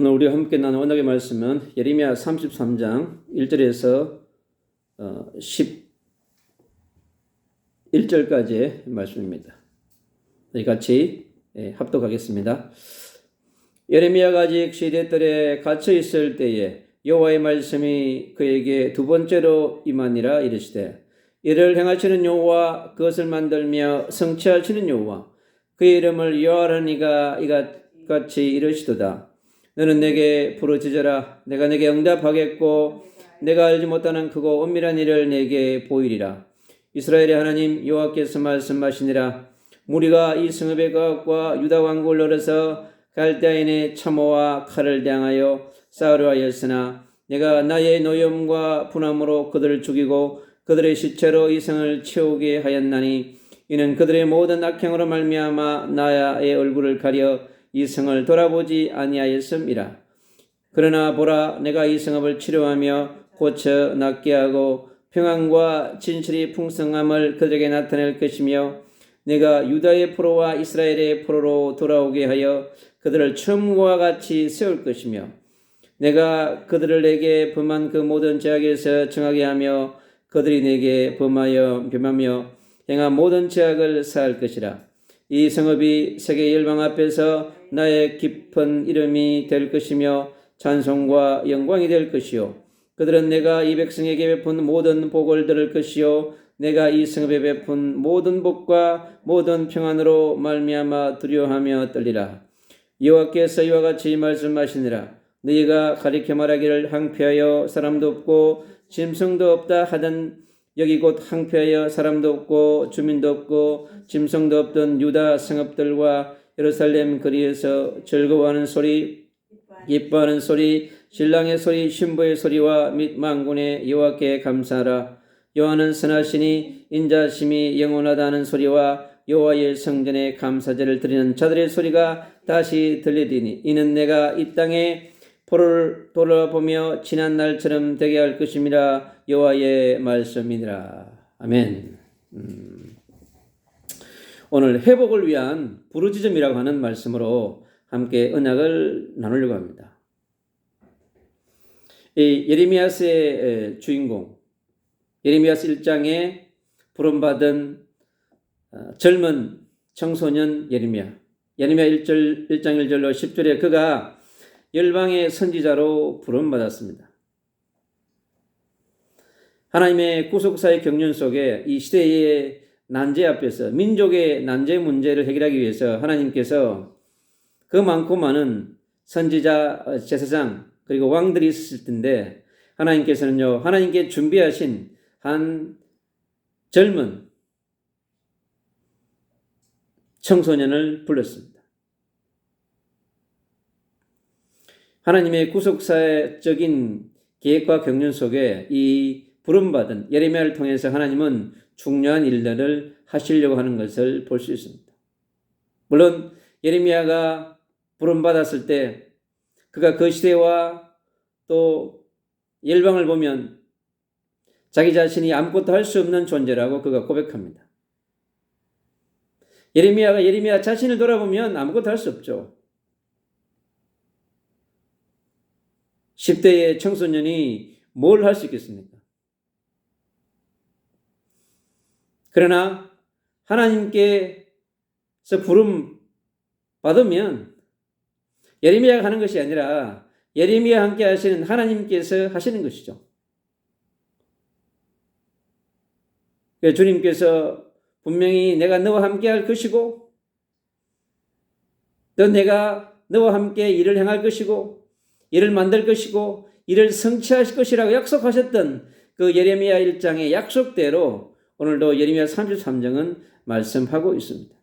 오늘 우리가 함께 나눈 언약의 말씀은 예레미야 33장 1절에서 11절까지의 말씀입니다. 우리 같이 예, 합독하겠습니다. 예레미야가 아직 시대들에 갇혀 있을 때에 여호와의 말씀이 그에게 두 번째로 임하니라 이르시되 이를 행하시는 여호와 그것을 만들며 성취하시는 여호와 그의 이름을 여호와라니가 이같이 이르시도다 너는 내게 부르짖어라. 내가 내게 응답하겠고 내가 알지 못하는 크고 은밀한 일을 내게 보이리라. 이스라엘의 하나님 여호와께서 말씀하시니라. 무리가 이 성읍의 가옥과 유다 왕국을 노려서 갈대아인의 참호와 칼을 당하여 싸우려 하였으나 내가 나의 노염과 분함으로 그들을 죽이고 그들의 시체로 이 성을 채우게 하였나니 이는 그들의 모든 악행으로 말미암아 나의 얼굴을 가려 이 성을 돌아보지 아니하였음이라. 그러나 보라 내가 이 성읍을 치료하며 고쳐 낫게 하고 평안과 진실이 풍성함을 그들에게 나타낼 것이며 내가 유다의 포로와 이스라엘의 포로로 돌아오게 하여 그들을 처음과 같이 세울 것이며 내가 그들을 내게 범한 그 모든 죄악에서 정하게 하며 그들이 내게 범하여 범하며 행한 모든 죄악을 사할 것이라 이 성읍이 세계 열방 앞에서 나의 깊은 이름이 될 것이며 찬송과 영광이 될 것이요. 그들은 내가 이 백성에게 베푼 모든 복을 들을 것이요. 내가 이 성읍에 베푼 모든 복과 모든 평안으로 말미암아 두려워하며 떨리라. 여호와께서 이와 같이 말씀하시니라. 너희가 가리켜 말하기를 항폐하여 사람도 없고 짐승도 없다 하던 여기 곧 항폐하여 사람도 없고 주민도 없고 짐승도 없던 유다 성읍들과 예루살렘 거리에서 즐거워하는 소리 기뻐하는 소리 신랑의 소리 신부의 소리와 및 망군의 여호와께 감사하라 여호와는 선하시니 인자심이 영원하다는 소리와 여호와의 성전에 감사제를 드리는 자들의 소리가 다시 들리리니 이는 내가 이 땅에 포로를 돌아보며 지난 날처럼 되게 할 것임이라 여호와의 말씀이니라 아멘. 음. 오늘 회복을 위한 부르짖음이라고 하는 말씀으로 함께 언약을 나누려고 합니다. 이 예레미야스의 주인공 예레미야스 1장에 부름받은 어, 젊은 청소년 예레미야 예레미야 1절 1장 1절로 10절에 그가 열방의 선지자로 부름받았습니다. 하나님의 구속사의 경륜 속에 이 시대의 난제 앞에서 민족의 난제 문제를 해결하기 위해서 하나님께서 그 많고 많은 선지자, 어, 제사장 그리고 왕들이 있었을 텐데 하나님께서는요 하나님께 준비하신 한 젊은 청소년을 불렀습니다. 하나님의 구속사적인 계획과 경륜 속에 이 부름받은 예레미야를 통해서 하나님은 중요한 일들을 하시려고 하는 것을 볼 수 있습니다. 물론 예레미야가 부름받았을 때 그가 그 시대와 또 열방을 보면 자기 자신이 아무것도 할 수 없는 존재라고 그가 고백합니다. 예레미야가 예레미야 자신을 돌아보면 아무것도 할 수 없죠. 10대의 청소년이 뭘 할 수 있겠습니까? 그러나 하나님께서 부름 받으면 예레미야가 하는 것이 아니라 예레미야 함께 하시는 하나님께서 하시는 것이죠. 주님께서 분명히 내가 너와 함께 할 것이고 또 내가 너와 함께 일을 행할 것이고 일을 만들 것이고 일을 성취하실 것이라고 약속하셨던 그 예레미야 1장의 약속대로 오늘도 예레미야 33장은 말씀하고 있습니다.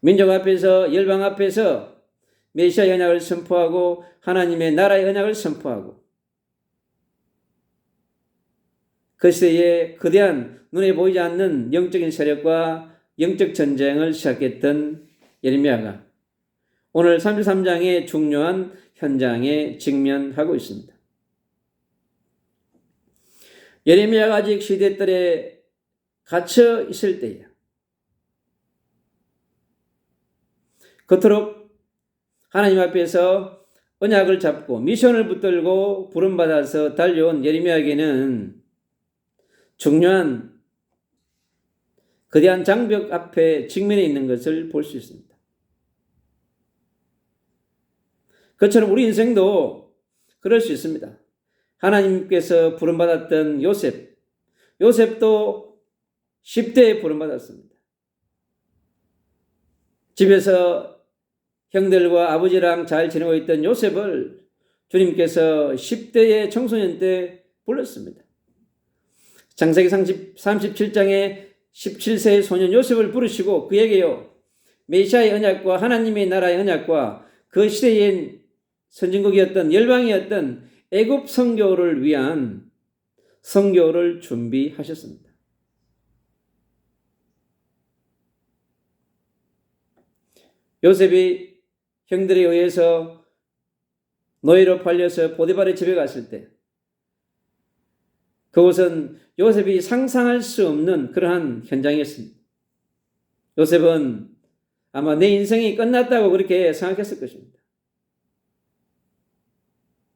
민족 앞에서 열방 앞에서 메시아 연약을 선포하고 하나님의 나라의 언약을 선포하고 그 시대에 거대한 눈에 보이지 않는 영적인 세력과 영적 전쟁을 시작했던 예레미야가 오늘 33장의 중요한 현장에 직면하고 있습니다. 예레미야가 아직 시대들에 갇혀 있을 때에 그토록 하나님 앞에서 언약을 잡고 미션을 붙들고 부름받아서 달려온 예레미야에게는 중요한 거대한 장벽 앞에 직면해 있는 것을 볼 수 있습니다. 그처럼 우리 인생도 그럴 수 있습니다. 하나님께서 부름받았던 요셉, 요셉도 10대에 부름받았습니다. 집에서 형들과 아버지랑 잘 지내고 있던 요셉을 주님께서 10대의 청소년 때 불렀습니다. 장세기 30, 37장에 17세의 소년 요셉을 부르시고 그에게요, 메시아의 언약과 하나님의 나라의 언약과 그 시대의 선진국이었던 열방이었던 애굽 성교를 위한 성교를 준비하셨습니다. 요셉이 형들에 의해서 노예로 팔려서 보디발의 집에 갔을 때 그곳은 요셉이 상상할 수 없는 그러한 현장이었습니다. 요셉은 아마 내 인생이 끝났다고 그렇게 생각했을 것입니다.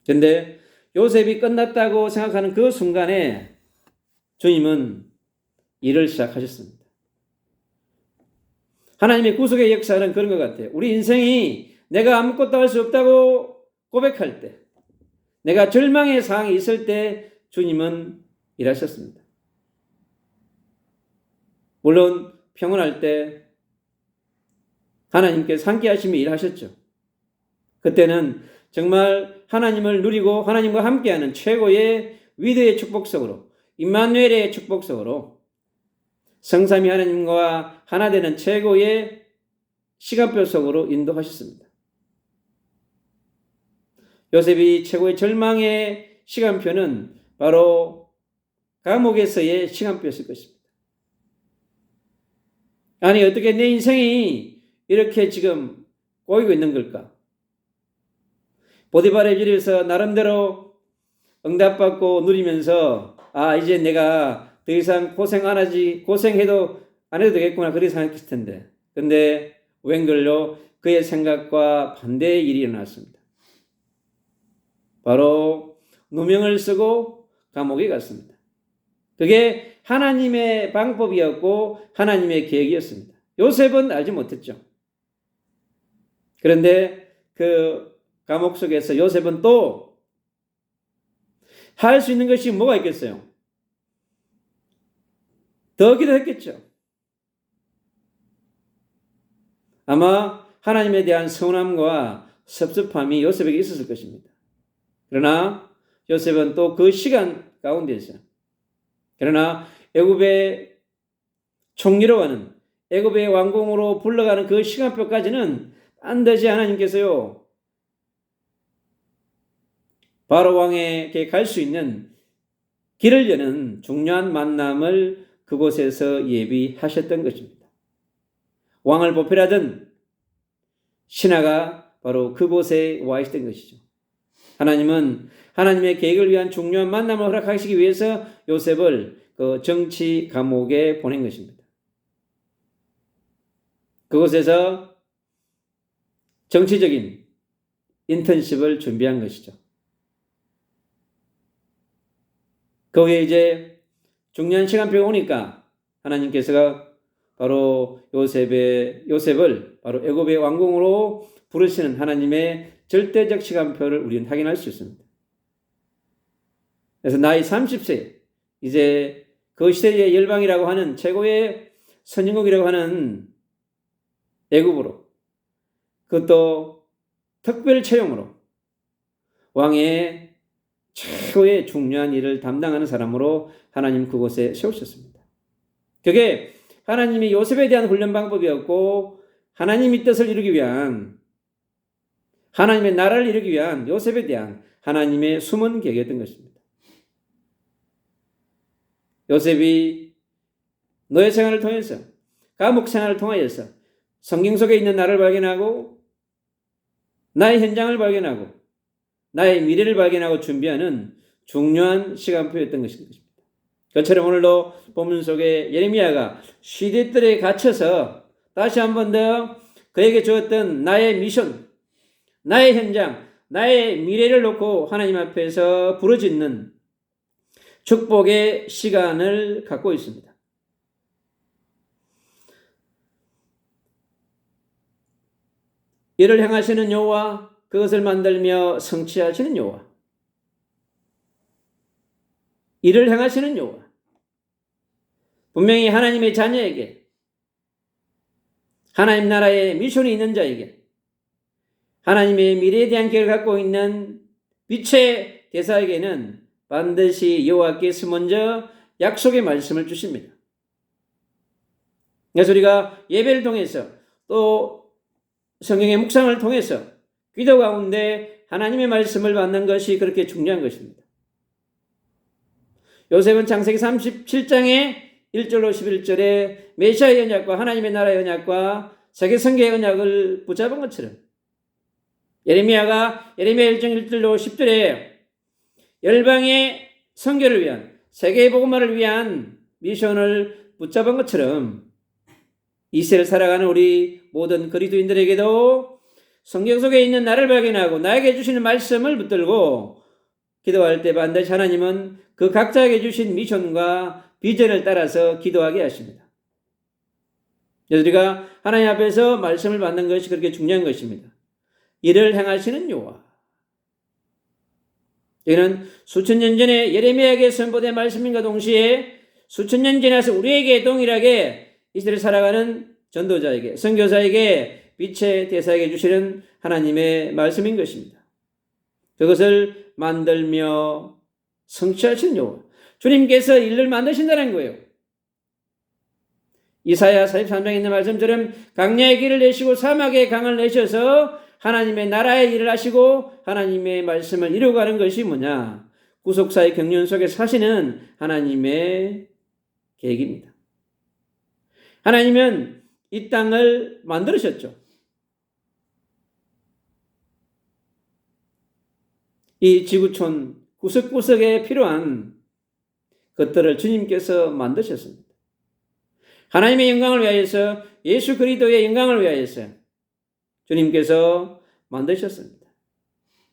근데 요셉이 끝났다고 생각하는 그 순간에 주님은 일을 시작하셨습니다. 하나님의 구속의 역사는 그런 것 같아요. 우리 인생이 내가 아무것도 할 수 없다고 고백할 때, 내가 절망의 상황이 있을 때 주님은 일하셨습니다. 물론 평온할 때 하나님께서 함께 하시며 일하셨죠. 그때는 정말 하나님을 누리고 하나님과 함께하는 최고의 위대의 축복석으로 임마누엘의 축복석으로 성삼위 하나님과 하나 되는 최고의 시간표 속으로 인도하셨습니다. 요셉이 최고의 절망의 시간표는 바로 감옥에서의 시간표였을 것입니다. 아니 어떻게 내 인생이 이렇게 지금 꼬이고 있는 걸까? 보디발의 길에서 나름대로 응답받고 누리면서 아 이제 내가 더 이상 고생 안 하지 고생해도 안 해도 되겠구나 그렇게 생각했을 텐데 근데 웬걸로 그의 생각과 반대의 일이 일어났습니다. 바로 누명을 쓰고 감옥에 갔습니다. 그게 하나님의 방법이었고 하나님의 계획이었습니다. 요셉은 알지 못했죠. 그런데 그 감옥 속에서 요셉은 또 할 수 있는 것이 뭐가 있겠어요? 더 기도했겠죠. 아마 하나님에 대한 서운함과 섭섭함이 요셉에게 있었을 것입니다. 그러나 요셉은 또 그 시간 가운데서 그러나 애굽의 총리로 가는 애굽의 왕궁으로 불러가는 그 시간표까지는 반드시 하나님께서요 바로 왕에게 갈 수 있는 길을 여는 중요한 만남을 그곳에서 예비하셨던 것입니다. 왕을 보필하던 신하가 바로 그곳에 와 있었던 것이죠. 하나님은 하나님의 계획을 위한 중요한 만남을 허락하시기 위해서 요셉을 그 정치 감옥에 보낸 것입니다. 그곳에서 정치적인 인턴십을 준비한 것이죠. 거기에 이제 중요한 시간표가 오니까 하나님께서 바로 요셉의 요셉을 바로 애굽의 왕궁으로 부르시는 하나님의 절대적 시간표를 우리는 확인할 수 있습니다. 그래서 나이 30세 이제 그 시대의 열방이라고 하는 최고의 선진국이라고 하는 애굽으로 그것도 특별 채용으로 왕의 최고의 중요한 일을 담당하는 사람으로 하나님 그곳에 세우셨습니다. 그게 하나님이 요셉에 대한 훈련 방법이었고 하나님의 뜻을 이루기 위한 하나님의 나라를 이루기 위한 요셉에 대한 하나님의 숨은 계획이었던 것입니다. 요셉이 노예 생활을 통해서 감옥 생활을 통하여서 성경 속에 있는 나를 발견하고 나의 현장을 발견하고 나의 미래를 발견하고 준비하는 중요한 시간표였던 것입니다. 그처럼 오늘도 본문 속에 예레미야가 시대들에 갇혀서 다시 한 번 더 그에게 주었던 나의 미션, 나의 현장, 나의 미래를 놓고 하나님 앞에서 부르짖는 축복의 시간을 갖고 있습니다. 이를 행하시는 여호와 그것을 만들며 성취하시는 여호와 이를 행하시는 여호와 분명히 하나님의 자녀에게 하나님 나라의 미션이 있는 자에게 하나님의 미래에 대한 계획을 갖고 있는 빛의 대사에게는 반드시 여호와께서 먼저 약속의 말씀을 주십니다. 그래서 우리가 예배를 통해서 또 성경의 묵상을 통해서 기도 가운데 하나님의 말씀을 받는 것이 그렇게 중요한 것입니다. 요셉은 창세기 37장에 1절로 11절에 메시아의 언약과 하나님의 나라의 언약과 세계 성계의 언약을 붙잡은 것처럼 예레미야가 예레미야 1장 1절로 10절에 열방의 선교를 위한 세계의 복음화를 위한 미션을 붙잡은 것처럼 이세를 살아가는 우리 모든 그리스도인들에게도 성경 속에 있는 나를 발견하고 나에게 주시는 말씀을 붙들고 기도할 때 반드시 하나님은 그 각자에게 주신 미션과 비전을 따라서 기도하게 하십니다. 우리가 하나님 앞에서 말씀을 받는 것이 그렇게 중요한 것입니다. 이를 행하시는 여호와. 이는 수천 년 전에 예레미야에게 선포된 말씀인과 동시에 수천 년 지나서 우리에게 동일하게 이스라엘 살아가는 전도자에게 선교사에게 빛의 대사에게 주시는 하나님의 말씀인 것입니다. 그것을 만들며 여호와. 주님께서 일을 만드신다는 거예요. 이사야 43장에 있는 말씀처럼 강야의 길을 내시고 사막의 강을 내셔서 하나님의 나라의 일을 하시고 하나님의 말씀을 이루어가는 것이 뭐냐? 구속사의 경륜 속에 사시는 하나님의 계획입니다. 하나님은 이 땅을 만들으셨죠. 이 지구촌 구석구석에 필요한 것들을 주님께서 만드셨습니다. 하나님의 영광을 위하여서 예수 그리스도의 영광을 위하여서 주님께서 만드셨습니다.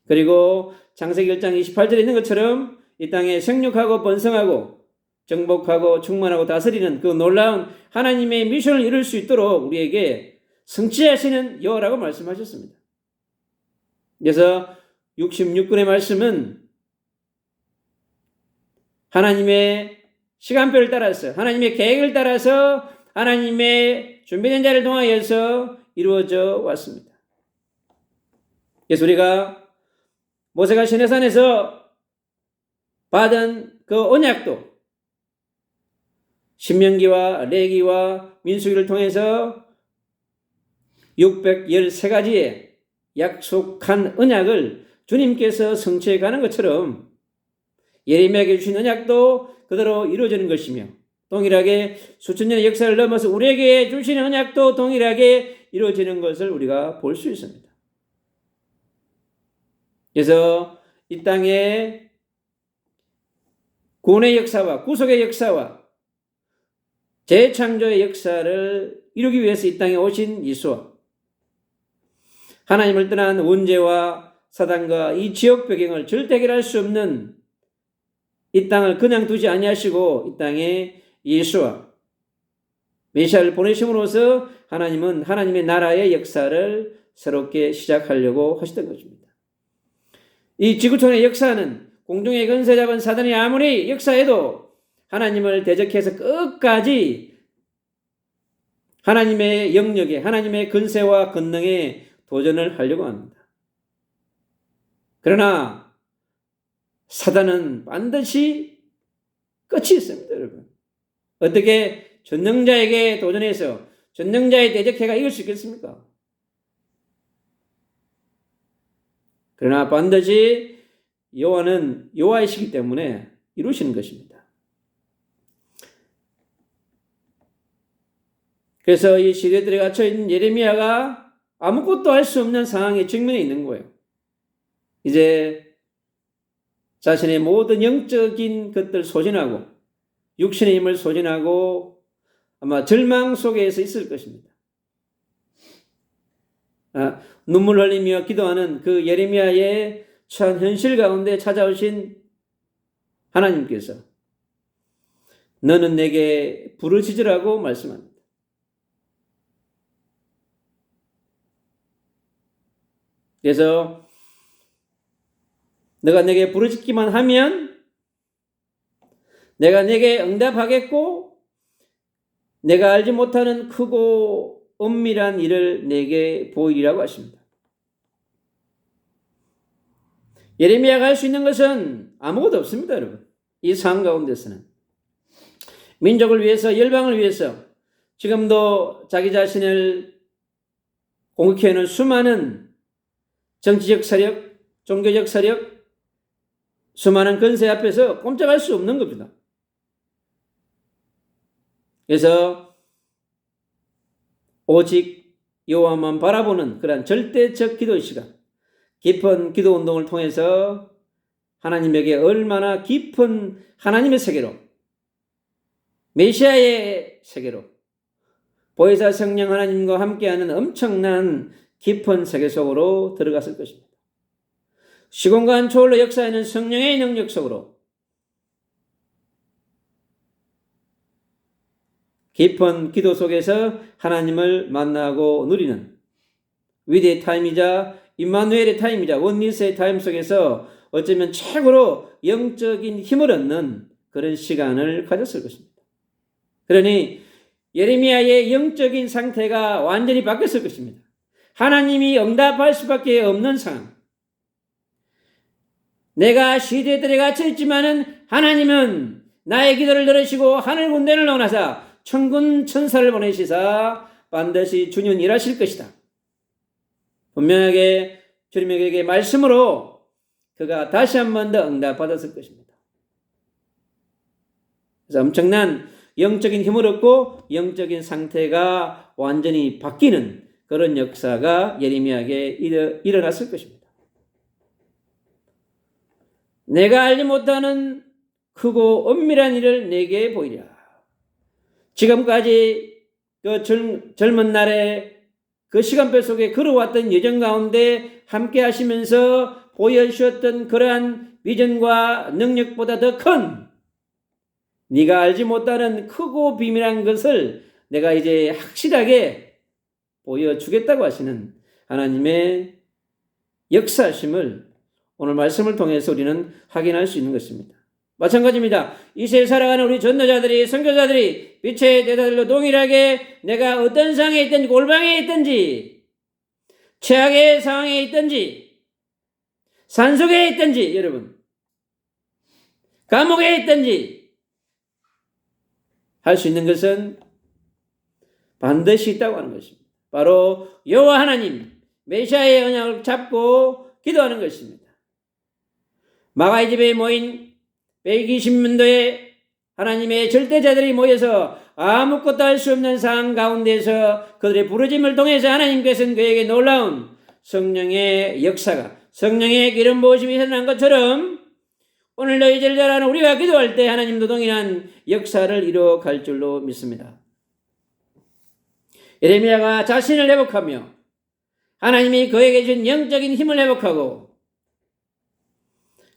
그리고 창세기 1장 28절에 있는 것처럼 이 땅에 생육하고 번성하고 정복하고 충만하고 다스리는 그 놀라운 하나님의 미션을 이룰 수 있도록 우리에게 성취하시는 여호라고 말씀하셨습니다. 그래서 66군의 말씀은 하나님의 시간표를 따라서 하나님의 계획을 따라서 하나님의 준비된 자를 통하여서 이루어져 왔습니다. 그래서 우리가 모세가 시내산에서 받은 그 언약도 신명기와 레기와 민수기를 통해서 613가지의 약속한 언약을 주님께서 성취해 가는 것처럼 예레미야에게 주신 언약도 그대로 이루어지는 것이며 동일하게 수천 년의 역사를 넘어서 우리에게 주시는 언약도 동일하게 이루어지는 것을 우리가 볼 수 있습니다. 그래서 이 땅에 구원의 역사와 구속의 역사와 재창조의 역사를 이루기 위해서 이 땅에 오신 예수와 하나님을 떠난 원죄와 사단과 이 지역 배경을 절대 해결할 수 없는 이 땅을 그냥 두지 아니하시고 이 땅에 예수와 메시아를 보내심으로써 하나님은 하나님의 나라의 역사를 새롭게 시작하려고 하시던 것입니다. 이 지구촌의 역사는 공중의 근세 잡은 사단이 아무리 역사해도 하나님을 대적해서 끝까지 하나님의 영역에 하나님의 근세와 권능에 도전을 하려고 합니다. 그러나 사단은 반드시 끝이 있습니다, 여러분. 어떻게 전능자에게 도전해서 전능자의 대적해가 이길 수 있겠습니까? 그러나 반드시 여호와는 여호와이시기 때문에 이루시는 것입니다. 그래서 이 시대들에 갇혀 있는 예레미야가 아무것도 할 수 없는 상황에 직면해 있는 거예요. 이제 자신의 모든 영적인 것들 소진하고 육신의 힘을 소진하고 아마 절망 속에서 있을 것입니다. 아, 눈물 흘리며 기도하는 그 예레미야의 처한 현실 가운데 찾아오신 하나님께서 너는 내게 부르짖으라고 말씀합니다. 그래서 너가 내게 부르짖기만 하면 내가 내게 응답하겠고 내가 알지 못하는 크고 엄밀한 일을 내게 보이리라고 하십니다. 예레미야가 할 수 있는 것은 아무것도 없습니다, 여러분. 이 상황 가운데서는. 민족을 위해서, 열방을 위해서 지금도 자기 자신을 공격해오는 수많은 정치적 세력, 종교적 세력, 수많은 근세 앞에서 꼼짝할 수 없는 겁니다. 그래서 오직 여호와만 바라보는 그러한 절대적 기도 시간, 깊은 기도 운동을 통해서 하나님에게 얼마나 깊은 하나님의 세계로, 메시아의 세계로, 보혜사 성령 하나님과 함께하는 엄청난 깊은 세계 속으로 들어갔을 것입니다. 시공간 초월로 역사하는 성령의 능력 속으로 깊은 기도 속에서 하나님을 만나고 누리는 위대의 타임이자 임마누엘의 타임이자 원리스의 타임 속에서 어쩌면 최고로 영적인 힘을 얻는 그런 시간을 가졌을 것입니다. 그러니 예레미야의 영적인 상태가 완전히 바뀌었을 것입니다. 하나님이 응답할 수밖에 없는 상황. 내가 시대들에 갇혀 있지만은 하나님은 나의 기도를 들으시고 하늘 군대를 넣어놔서 천군 천사를 보내시사 반드시 주님 일하실 것이다. 분명하게 주님에게 말씀으로 그가 다시 한 번 더 응답받았을 것입니다. 그래서 엄청난 영적인 힘을 얻고 영적인 상태가 완전히 바뀌는 그런 역사가 예레미야에게 일어났을 것입니다. 내가 알지 못하는 크고 엄밀한 일을 내게 보이랴. 지금까지 그 젊, 젊은 날에 그 시간표 속에 걸어왔던 여정 가운데 함께 하시면서 보여주셨던 그러한 비전과 능력보다 더 큰 네가 알지 못하는 크고 비밀한 것을 내가 이제 확실하게 보여주겠다고 하시는 하나님의 역사심을 오늘 말씀을 통해서 우리는 확인할 수 있는 것입니다. 마찬가지입니다. 이세 살아가는 우리 전도자들이, 선교자들이 빛의 대사들로 동일하게 내가 어떤 상황에 있든지, 골방에 있든지, 최악의 상황에 있든지, 산속에 있든지, 여러분, 감옥에 있든지, 할 수 있는 것은 반드시 있다고 하는 것입니다. 바로 여호와 하나님, 메시아의 언약을 잡고 기도하는 것입니다. 마가의 집에 모인 120년도에 하나님의 절대자들이 모여서 아무것도 할 수 없는 상황 가운데서 그들의 부르짐을 통해서 하나님께서는 그에게 놀라운 성령의 역사가 성령의 기름 부으심이 일어난 것처럼 오늘도 이 절자라는 우리가 기도할 때 하나님도 동일한 역사를 이루어 갈 줄로 믿습니다. 예레미야가 자신을 회복하며 하나님이 그에게 준 영적인 힘을 회복하고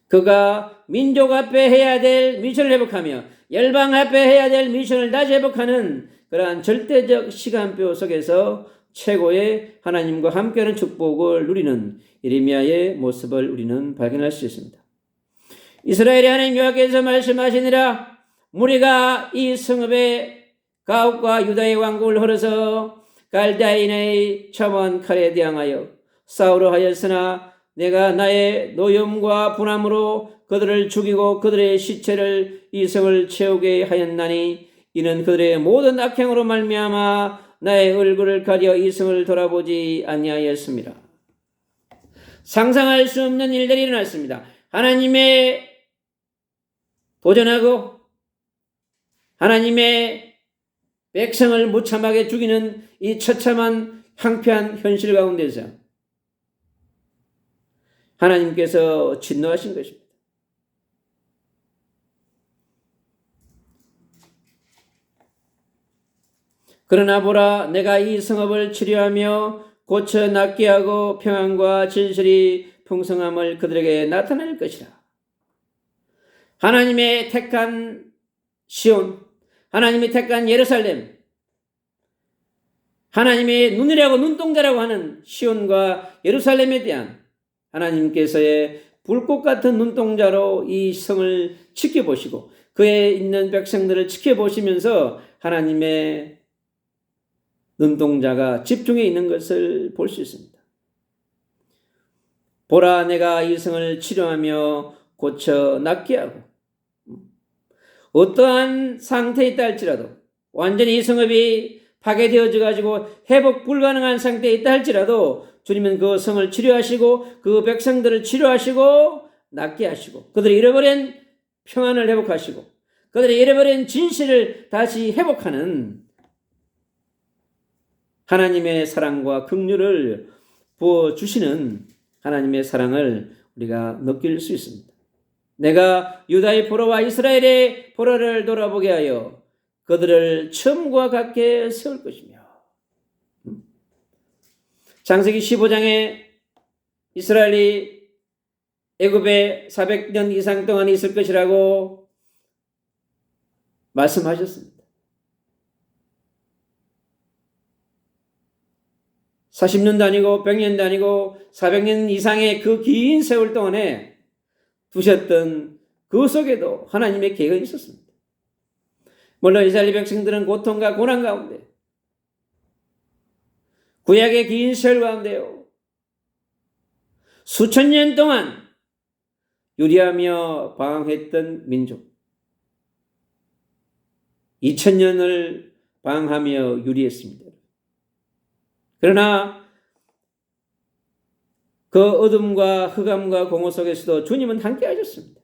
그가 민족 앞에 해야 될 미션을 회복하며 열방 앞에 해야 될 미션을 다시 회복하는 그러한 절대적 시간표 속에서 최고의 하나님과 함께하는 축복을 누리는 예레미야의 모습을 우리는 발견할 수 있습니다. 이스라엘의 하나님 여호와께서 말씀하시니라 무리가 이 성읍의 가옥과 유다의 왕국을 흘러서 갈다인의 첨원 칼에 대항하여 싸우려 하였으나 내가 나의 노염과 분함으로 그들을 죽이고 그들의 시체를 이성을 채우게 하였나니 이는 그들의 모든 악행으로 말미암아 나의 얼굴을 가려 이성을 돌아보지 아니하였습니다. 상상할 수 없는 일들이 일어났습니다. 하나님의 도전하고 하나님의 백성을 무참하게 죽이는 이 처참한 황폐한 현실 가운데서 하나님께서 진노하신 것입니다. 그러나 보라 내가 이 성읍을 치료하며 고쳐 낫게 하고 평안과 진실이 풍성함을 그들에게 나타낼 것이라. 하나님의 택한 시온, 하나님이 택한 예루살렘, 하나님의 눈이라고 눈동자라고 하는 시온과 예루살렘에 대한 하나님께서의 불꽃 같은 눈동자로 이 성을 지켜보시고 그에 있는 백성들을 지켜보시면서 하나님의 눈동자가 집중해 있는 것을 볼 수 있습니다. 보라 내가 이 성을 치료하며 고쳐 낫게 하고 어떠한 상태에 있다 할지라도 완전히 이 성읍이 파괴되어져 가지고 회복 불가능한 상태에 있다 할지라도 주님은 그 성을 치료하시고 그 백성들을 치료하시고 낫게 하시고 그들이 잃어버린 평안을 회복하시고 그들이 잃어버린 진실을 다시 회복하는 하나님의 사랑과 긍휼을 부어 주시는 하나님의 사랑을 우리가 느낄 수 있습니다. 내가 유다의 포로와 이스라엘의 포로를 돌아보게 하여 그들을 처음과 같게 세울 것이며 음. 장세기 15장에 이스라엘이 애굽에 400년 이상 동안 있을 것이라고 말씀하셨습니다. 40년도 아니고 100년도 아니고 400년 이상의 그 긴 세월 동안에 두셨던 그 속에도 하나님의 계획이 있었습니다. 물론 이스라엘 백성들은 고통과 고난 가운데 구약의 긴 세월 가운데요. 수천 년 동안 유리하며 방황했던 민족. 2000년을 방황하며 유리했습니다. 그러나 그 어둠과 흑암과 공허 속에서도 주님은 함께 하셨습니다.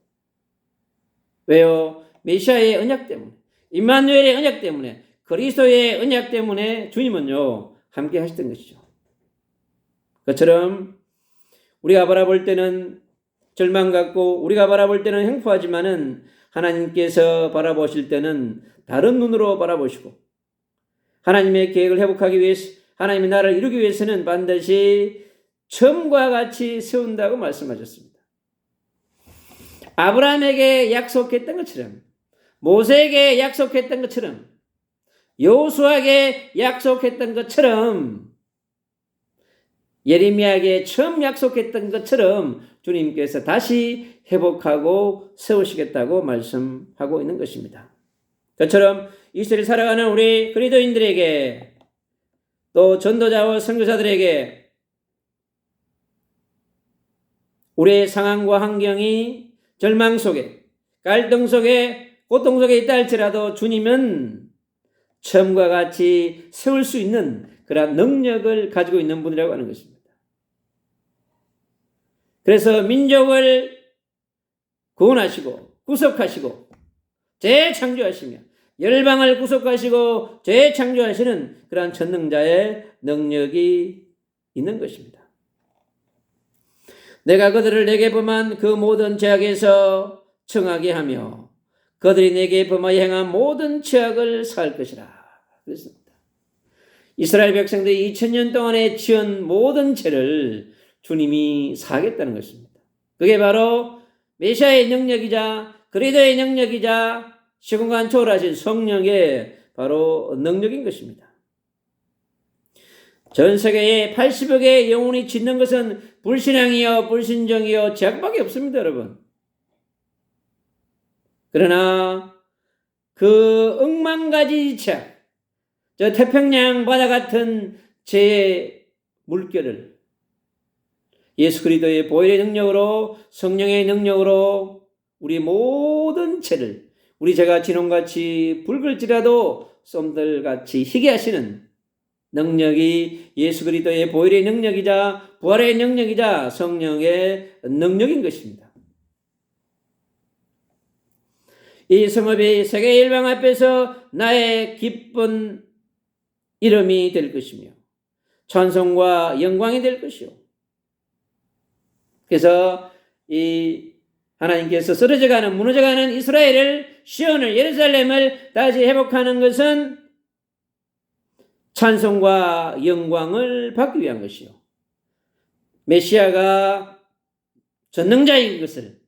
왜요? 메시아의 언약 때문에, 임마누엘의 언약 때문에, 그리스도의 언약 때문에 주님은요 함께 하셨던 것이죠. 그처럼 우리가 바라볼 때는 절망 같고 우리가 바라볼 때는 행포하지만은 하나님께서 바라보실 때는 다른 눈으로 바라보시고 하나님의 계획을 회복하기 위해서 하나님의 나라를 이루기 위해서는 반드시 처음과 같이 세운다고 말씀하셨습니다. 아브라함에게 약속했던 것처럼 모세에게 약속했던 것처럼 여호수아에게 약속했던 것처럼 예레미야에게 처음 약속했던 것처럼 주님께서 다시 회복하고 세우시겠다고 말씀하고 있는 것입니다. 그처럼 이스라엘 살아가는 우리 그리스도인들에게 또 전도자와 선교사들에게 우리의 상황과 환경이 절망 속에 갈등 속에 고통 속에 있다 할지라도 주님은 처음과 같이 세울 수 있는 그러한 능력을 가지고 있는 분이라고 하는 것입니다. 그래서 민족을 구원하시고 구속하시고 재창조하시며 열방을 구속하시고 재창조하시는 그러한 전능자의 능력이 있는 것입니다. 내가 그들을 내게 범한 그 모든 죄악에서 청하게 하며 그들이 내게 범하여 행한 모든 죄악을 살 것이라. 그랬습니다. 이스라엘 백성들이 2000년 동안에 지은 모든 죄를 주님이 사겠다는 것입니다. 그게 바로 메시아의 능력이자 그리스도의 능력이자 시공간 초월하신 성령의 바로 능력인 것입니다. 전 세계에 80여 개의 영혼이 짓는 것은 불신앙이요, 불신정이요, 죄악밖에 없습니다, 여러분. 그러나 그 억만가지 죄악, 저 태평양 바다 같은 죄의 물결을 예수 그리스도의 보혈의 능력으로 성령의 능력으로 우리 모든 죄를 우리 제가 진홍같이 붉을지라도 쏨들같이 희게 하시는 능력이 예수 그리스도의 보혈의 능력이자 부활의 능력이자 성령의 능력인 것입니다. 이 성읍이 세계 일방 앞에서 나의 기쁜 이름이 될 것이며 찬송과 영광이 될 것이요. 그래서 이 하나님께서 쓰러져가는 무너져가는 이스라엘을 시온을 예루살렘을 다시 회복하는 것은 찬송과 영광을 받기 위한 것이요. 메시아가 전능자인 것을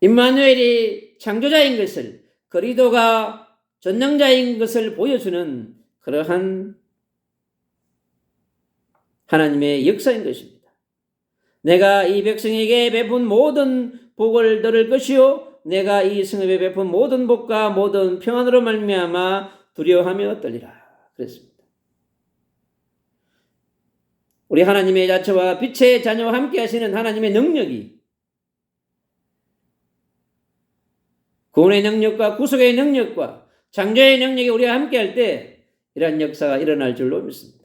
임마누엘이 창조자인 것을 그리도가 전능자인 것을 보여주는 그러한 하나님의 역사인 것입니다. 내가 이 백성에게 베푼 모든 복을 들을 것이요 내가 이 성읍에 베푼 모든 복과 모든 평안으로 말미암아 두려워하며 떨리라 그랬습니다. 우리 하나님의 자체와 빛의 자녀와 함께 하시는 하나님의 능력이 구원의 능력과 구속의 능력과 창조의 능력이 우리와 함께 할 때 이러한 역사가 일어날 줄로 믿습니다.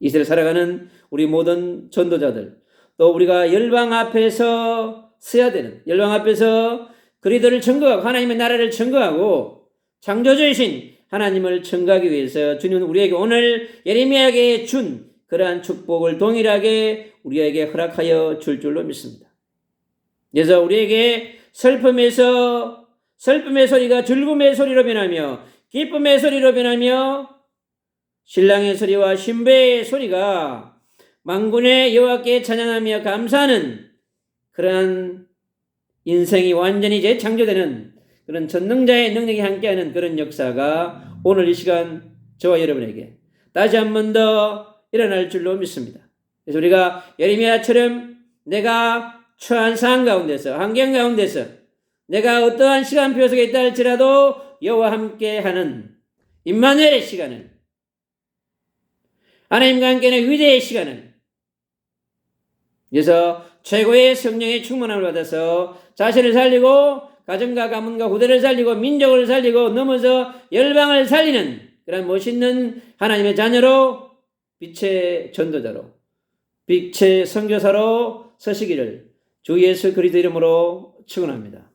이세를 살아가는 우리 모든 전도자들 또 우리가 열방 앞에서 서야 되는 열방 앞에서 그리들을 증거하고 하나님의 나라를 증거하고 창조주이신 하나님을 증거하기 위해서 주님은 우리에게 오늘 예레미야에게 준 그러한 축복을 동일하게 우리에게 허락하여 줄 줄로 믿습니다. 그래서 우리에게 슬픔에서 슬픔의 소리가 즐거움의 소리로 변하며 기쁨의 소리로 변하며 신랑의 소리와 신부의 소리가 만군의 여호와께 찬양하며 감사하는 그러한 인생이 완전히 재창조되는 그런 전능자의 능력이 함께하는 그런 역사가 오늘 이 시간 저와 여러분에게 다시 한 번 더 일어날 줄로 믿습니다. 그래서 우리가 예레미야처럼 내가 처한 상황 가운데서 환경 가운데서 내가 어떠한 시간표 속에 있다 할지라도 여호와 함께하는 임마누엘의 시간을 하나님과 함께하는 위대의 시간을 그래서 최고의 성령의 충만함을 받아서 자신을 살리고 가정과 가문과 후대를 살리고 민족을 살리고 넘어서 열방을 살리는 그런 멋있는 하나님의 자녀로 빛의 전도자로 빛의 선교사로 서시기를 주 예수 그리스도 이름으로 축원합니다.